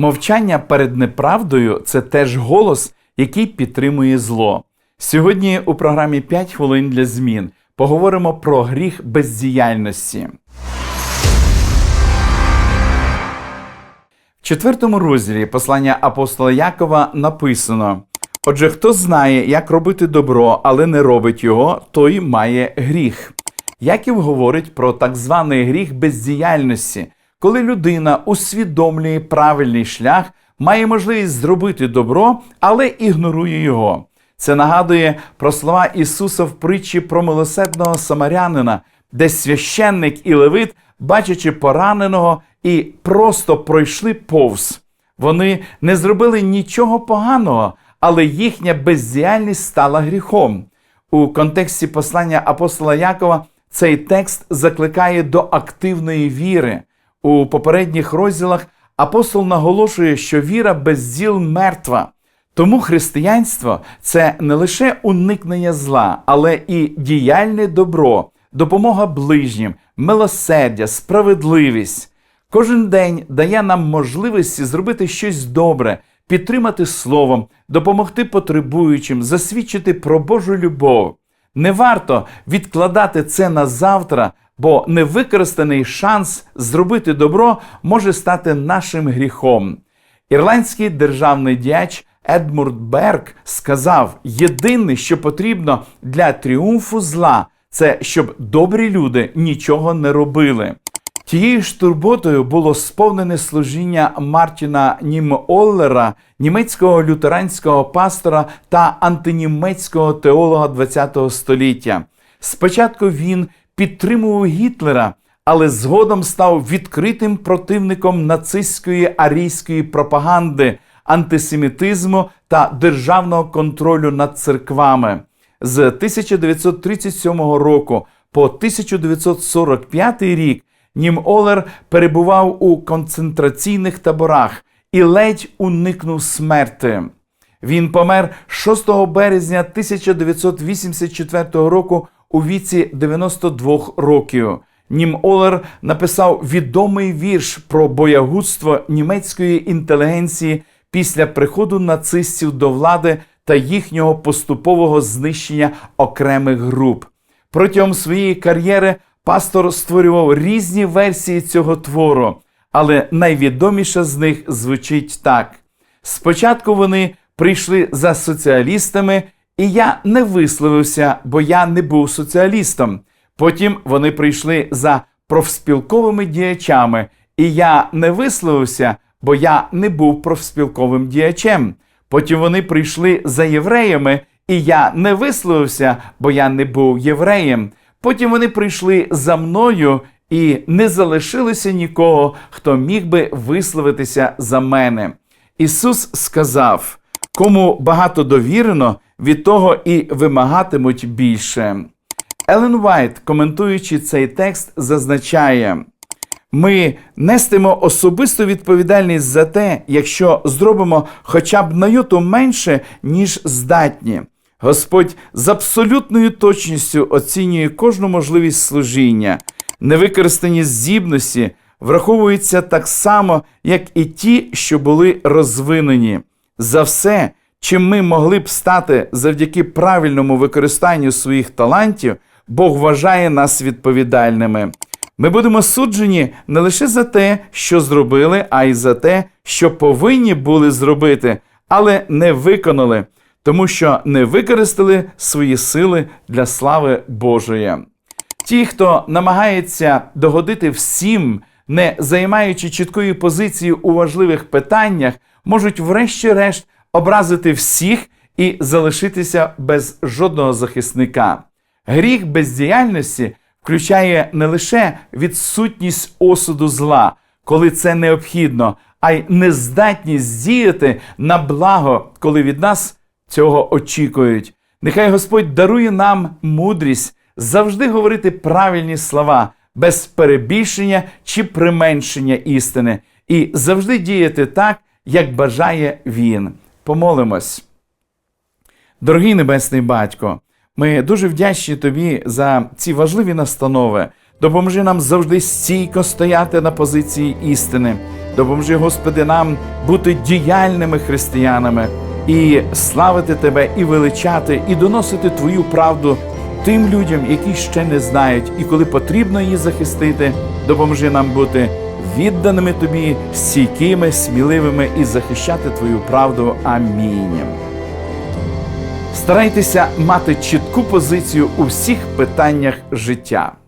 Мовчання перед неправдою це теж голос, який підтримує зло. Сьогодні у програмі «5 хвилин для змін поговоримо про гріх бездіяльності. В четвертому розділі послання апостола Якова написано: Отже, хто знає, як робити добро, але не робить його, той має гріх. Яків говорить про так званий гріх бездіяльності, коли людина усвідомлює правильний шлях, має можливість зробити добро, але ігнорує його. Це нагадує про слова Ісуса в притчі про милосердного самарянина, де священник і левит, бачачи пораненого, і просто пройшли повз. Вони не зробили нічого поганого, але їхня бездіяльність стала гріхом. У контексті послання апостола Якова цей текст закликає до активної віри. У попередніх розділах апостол наголошує, що віра без діл мертва. Тому християнство це не лише уникнення зла, але і діяльне добро, допомога ближнім, милосердя, справедливість. Кожен день дає нам можливості зробити щось добре, підтримати словом, допомогти потребуючим, засвідчити про Божу любов. Не варто відкладати це на завтра, бо невикористаний шанс зробити добро може стати нашим гріхом. Ірландський державний діяч Едмурд Берг сказав: єдине, що потрібно для тріумфу зла, це щоб добрі люди нічого не робили. Тією ж турботою було сповнене служіння Мартіна Німоллера, німецького лютеранського пастора та антинімецького теолога ХХ століття. Спочатку він підтримував Гітлера, але згодом став відкритим противником нацистської арійської пропаганди, антисемітизму та державного контролю над церквами. З 1937 року по 1945 рік Нім Олер перебував у концентраційних таборах і ледь уникнув смерти. Він помер 6 березня 1984 року у віці 92 років. Нім Олер написав відомий вірш про боягудство німецької інтелігенції після приходу нацистів до влади та їхнього поступового знищення окремих груп. Протягом своєї кар'єри пастор створював різні версії цього твору, але найвідоміша з них звучить так: спочатку вони прийшли за соціалістами, і я не висловився, бо я не був соціалістом. Потім вони прийшли за профспілковими діячами, і я не висловився, бо я не був профспілковим діячем. Потім вони прийшли за євреями, і я не висловився, бо я не був євреєм. Потім вони прийшли за мною і не залишилося нікого, хто міг би висловитися за мене. Ісус сказав: кому багато довірено, від того і вимагатимуть більше. Елен Вайт, коментуючи цей текст, зазначає. Ми нестимо особисту відповідальність за те, якщо зробимо хоча б на йоту менше, ніж здатні. Господь з абсолютною точністю оцінює кожну можливість служіння. Невикористані здібності враховуються так само, як і ті, що були розвинені. За все, чим ми могли б стати завдяки правильному використанню своїх талантів, Бог вважає нас відповідальними. Ми будемо суджені не лише за те, що зробили, а й за те, що повинні були зробити, але не виконали, тому що не використали свої сили для слави Божої. Ті, хто намагається догодити всім, не займаючи чіткої позиції у важливих питаннях, можуть врешті-решт образити всіх і залишитися без жодного захисника. Гріх бездіяльності включає не лише відсутність осуду зла, коли це необхідно, а й нездатність діяти на благо, коли від нас цього очікують. Нехай Господь дарує нам мудрість завжди говорити правильні слова без перебільшення чи применшення істини, і завжди діяти так, як бажає Він. Помолимось. Дорогий Небесний Батько, ми дуже вдячні тобі за ці важливі настанови. Допоможи нам завжди стійко стояти на позиції істини. Допоможи, Господи, нам бути діяльними християнами і славити Тебе, і величати, і доносити Твою правду тим людям, які ще не знають, і коли потрібно її захистити, допоможи нам бути відданими Тобі, стійкими, сміливими і захищати Твою правду. Амінь. Старайтеся мати чітку позицію у всіх питаннях життя.